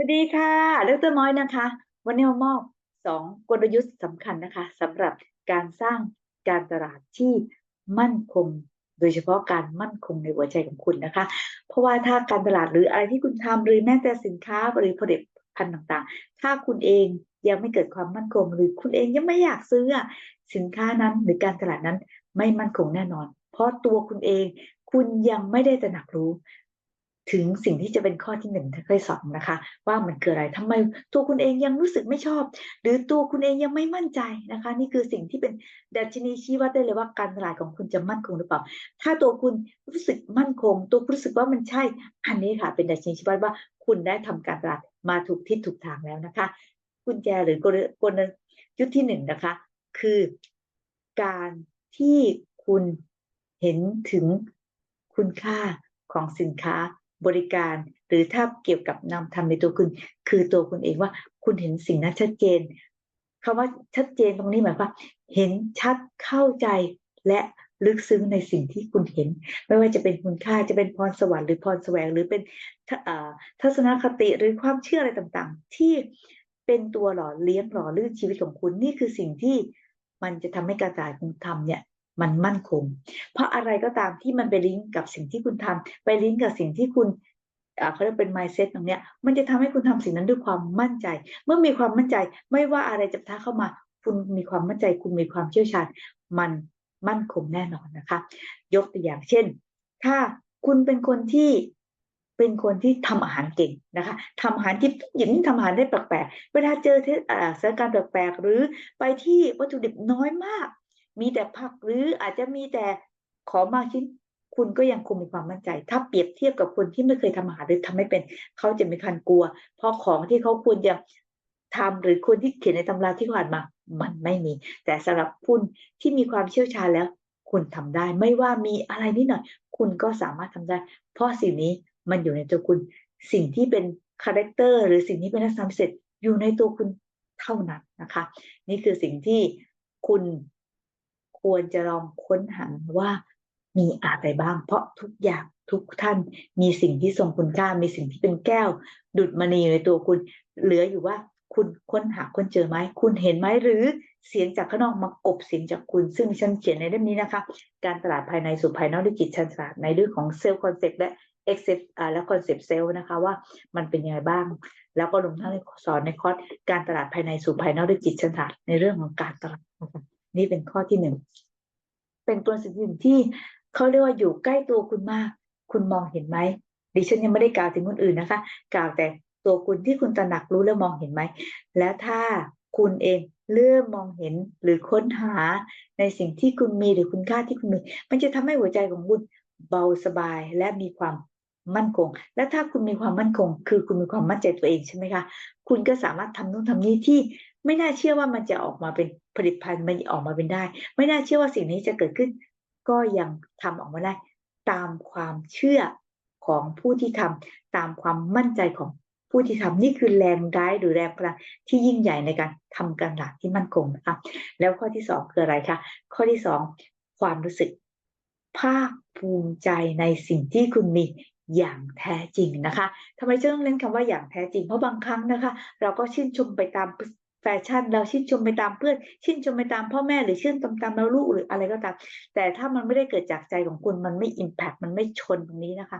สวัสดีค่ะ ดรน้อยนะคะ วันนี้มามอบสองกลยุทธ์สำคัญนะคะสำหรับการสร้างการตลาดที่มั่นคง โดยเฉพาะการมั่นคงในหัวใจของคุณนะคะ เพราะว่าถ้าการตลาดหรืออะไรที่คุณทำหรือแม้แต่สินค้าหรือผลิตภัณฑ์ต่างๆ ถ้าคุณเองยังไม่เกิดความมั่นคง หรือคุณเองยังไม่อยากซื้อสินค้านั้นหรือการตลาดนั้นไม่มั่นคงแน่นอน เพราะตัวคุณเองคุณยังไม่ได้ตระหนักรู้ ถึงสิ่งที่จะเป็นข้อที่หนึ่งข้อสองนะคะ ว่ามันคืออะไรทำไมตัวคุณเองยังรู้สึกไม่ชอบ หรือตัวคุณเองยังไม่มั่นใจนะคะ นี่คือสิ่งที่เป็นดัชนีชี้วัดได้เลยว่าการตลาดของคุณจะมั่นคงหรือเปล่า ถ้าตัวคุณรู้สึกมั่นคง ตัวคุณรู้สึกว่ามันใช่ อันนี้ค่ะ เป็นดัชนีชี้วัดว่าคุณได้ทำการตลาดมาถูกทิศถูกทางแล้วนะคะกุญแจหรือกลกลยุทธ์ที่หนึ่งนะคะ คือการที่คุณเห็นถึงคุณค่าของสินค้า บริการ หรือถ้าเกี่ยวกับนำทำในตัวคุณ คือตัวคุณเองว่าคุณเห็นสิ่งนั้นชัดเจนคำว่าชัดเจนตรงนี้หมายความเห็นชัดเข้าใจและลึกซึ้งในสิ่งที่คุณเห็น ไม่ว่าจะเป็นคุณค่าจะเป็นพรสวรรค์หรือพรแสวงหรือเป็นทัศนคติหรือความเชื่ออะไรต่างๆ ที่เป็นตัวหล่อเลี้ยงหล่อลื่นชีวิตของคุณนี่คือสิ่งที่มันจะทำให้การจ่ายคุณทำเนี่ย มันมั่นคง เพราะอะไรก็ตามที่มันไปลิงก์กับสิ่งที่คุณทำไปลิงก์กับสิ่งที่คุณเขาเรียกเป็น mindset ตรงเนี้ย มันจะทำให้คุณทำสิ่งนั้นด้วยความมั่นใจ เมื่อมีความมั่นใจ ไม่ว่าอะไรจะท้าเข้ามา คุณมีความมั่นใจ คุณมีความเชี่ยวชาญ มันมั่นคงแน่นอนนะคะ ยกตัวอย่างเช่น ถ้าคุณเป็นคนที่เป็นคนที่ทำอาหารเก่งนะคะทำอาหารที่หญิงทำอาหารได้แปลกๆ เวลาเจอเทศสถานการณ์แปลกๆ หรือไปที่วัตถุดิบน้อยมาก มีแต่ผักหรืออาจจะมีแต่ของบางชิ้น คุณก็ยังคงมีความมั่นใจ ถ้าเปรียบเทียบกับคนที่ไม่เคยทำอาหารหรือทำไม่เป็น เขาจะมีคันกลัว เพราะของที่เขาควรจะทำหรือคนที่เขียนในตำราที่ผ่านมา มันไม่มี แต่สำหรับคุณที่มีความเชี่ยวชาญแล้ว คุณทำได้ ไม่ว่ามีอะไรนิดหน่อย คุณก็สามารถทำได้ เพราะสิ่งนี้มันอยู่ในตัวคุณ สิ่งที่เป็นคาแรคเตอร์หรือสิ่งที่เป็นลักษณะพิเศษอยู่ในตัวคุณเท่านั้นนะคะ นี่คือสิ่งที่คุณ ควรจะลองค้นหาว่ามีอะไรบ้าง เพราะทุกอย่างทุกท่านมีสิ่งที่ทรงคุณค่ามีสิ่งที่เป็นแก้ว ดุดมณีในตัวคุณ เหลืออยู่ว่าคุณค้นหาค้นเจอไหมคุณเห็นไหมหรือเสียงจากข้างนอกมากบเสียงจากคุณ ซึ่งฉันเขียนในเล่มนี้นะคะ การตลาดภายในสู่ภายนอกด้วยจิตชันศาสตร์ในเรื่องของเซลล์คอนเซ็ปต์และเอ็กเซปและคอนเซ็ปต์เซลล์นะคะว่ามันเป็นยังไงบ้าง แล้วก็ลงทั้งสอนในคอร์สการตลาดภายในสู่ภายนอกด้วยจิตชันศาสตร์ในเรื่องของการตลาด นี่เป็นข้อที่หนึ่งเป็นตัวสิ่งที่เขาเรียกว่าอยู่ใกล้ตัวคุณมาก คุณมองเห็นไหมดิฉันยังไม่ได้กล่าวถึงคนอื่นนะคะ กล่าวแต่ตัวคุณที่คุณตระหนักรู้และมองเห็นไหม และถ้าคุณเองเริ่มมองเห็นหรือค้นหาในสิ่งที่คุณมีหรือคุณค่าที่คุณมี มันจะทำให้หัวใจของคุณเบาสบายและมีความ มั่นคง และถ้าคุณมีความมั่นคง คือคุณมีความมั่นใจตัวเองใช่ไหมคะ คุณก็สามารถทำนู่นทำนี่ที่ไม่น่าเชื่อว่ามันจะออกมาเป็นผลิตภัณฑ์มันออกมาเป็นได้ ไม่น่าเชื่อว่าสิ่งนี้จะเกิดขึ้น ก็ยังทำออกมาได้ ตามความเชื่อของผู้ที่ทำตามความมั่นใจของผู้ที่ทำนี่คือแรงร้ายหรือแรงพลังที่ยิ่งใหญ่ในการทำการตลาดที่มั่นคงนะคะแล้วข้อที่สองคืออะไรคะข้อที่สองความรู้สึกภาคภูมิใจในสิ่งที่คุณมี อย่างแท้จริงนะคะทำไมต้องเล่นคำว่าอย่างแท้จริง เพราะบางครั้งนะคะ เราก็ชื่นชมไปตามแฟชั่น เราชื่นชมไปตามเพื่อน ชื่นชมไปตามพ่อแม่หรือชื่นชมตามเราลูกหรืออะไรก็ตาม แต่ถ้ามันไม่ได้เกิดจากใจของคุณมันไม่อิมแพคมันไม่ชนตรงนี้นะคะ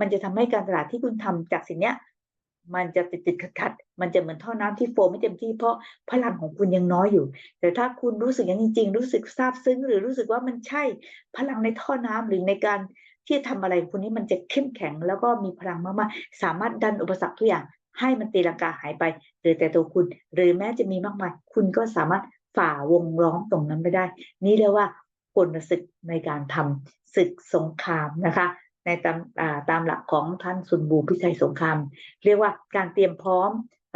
มันจะทำให้การตลาดที่คุณทำจากสิ่งเนี้ยมันจะติดติดขัดขัด มันจะเหมือนท่อน้ำที่โฟมไม่เต็มที่เพราะพลังของคุณยังน้อยอยู่ แต่ถ้าคุณรู้สึกอย่างจริง ๆ รู้สึกซาบซึ้ง หรือรู้สึกว่ามันใช่พลังในท่อน้ำหรือในการ ที่จะทำอะไรคุณนี้มันจะเข้มแข็ง แล้วก็มีพลังมากๆ สามารถดันอุปสรรคทุกอย่างให้มันตีลังกาหายไปหรือแต่ตัวคุณ หรือแม้จะมีมากมาย คุณก็สามารถฝ่าวงล้อมตรงนั้นไปได้ นี่เรียกว่าผลศึกในการทำศึกสงครามนะคะ ในตามตามหลักของท่านสุนบูพิชัยสงคราม เรียกว่าการเตรียมพร้อม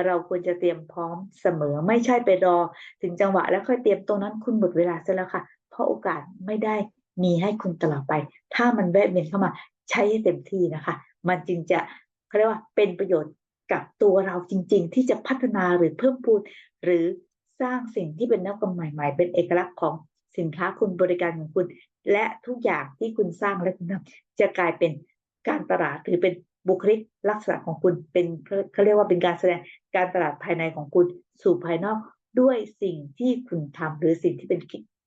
เราควรจะเตรียมพร้อมเสมอไม่ใช่ไปรอ ถึงจังหวะแล้วค่อยเตรียมตรงนั้นคุณหมดเวลาเสียแล้วค่ะ เพราะโอกาสไม่ได้ มีให้คุณตลอดไป ถ้ามันแวะเวียนเข้ามาใช้ให้เต็มที่นะคะ มันจึงจะเขาเรียกว่าเป็นประโยชน์กับตัวเราจริง ๆ ที่จะพัฒนาหรือเพิ่มพูนหรือสร้างสิ่งที่เป็นนวัตกรรมใหม่ๆ เป็นเอกลักษณ์ของสินค้าคุณบริการของคุณ และทุกอย่างที่คุณสร้างและคุณทำจะกลายเป็นการตลาดหรือเป็นบุคลิกลักษณะของคุณเป็นเขาเรียกว่าเป็นการแสดงการตลาดภายในของคุณสู่ภายนอกด้วยสิ่งที่คุณทำหรือสิ่งที่เป็น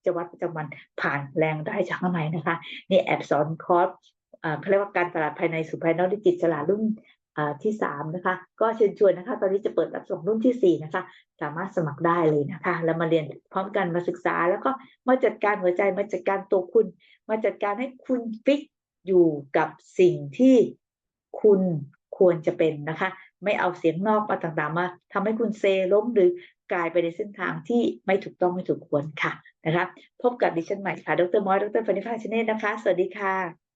จวัตรประจำวันผ่านแรงได้จากข้างในนะคะ นี่แอบสอนคอร์สเขาเรียกว่าการตลาดภายในสู่ภายนอกด้วยจิตฉลาดรุ่นที่สามนะคะ ก็เชิญชวนนะคะ ตอนนี้จะเปิดรับส่งรุ่นที่สี่นะคะ สามารถสมัครได้เลยนะคะ แล้วมาเรียนพร้อมกันมาศึกษา แล้วก็มาจัดการหัวใจมาจัดการตัวคุณ มาจัดการให้คุณฟิกอยู่กับสิ่งที่คุณควรจะเป็นนะคะ ไม่เอาเสียงนอกมาต่างๆมาทำให้คุณเซล้มหรือกลายไปในเส้นทางที่ไม่ถูกต้องไม่ถูกควรค่ะนะคะ พบกับดิฉันใหม่ค่ะ ดรมอย ดรฟานิฟาชเนตนะคะ สวัสดีค่ะ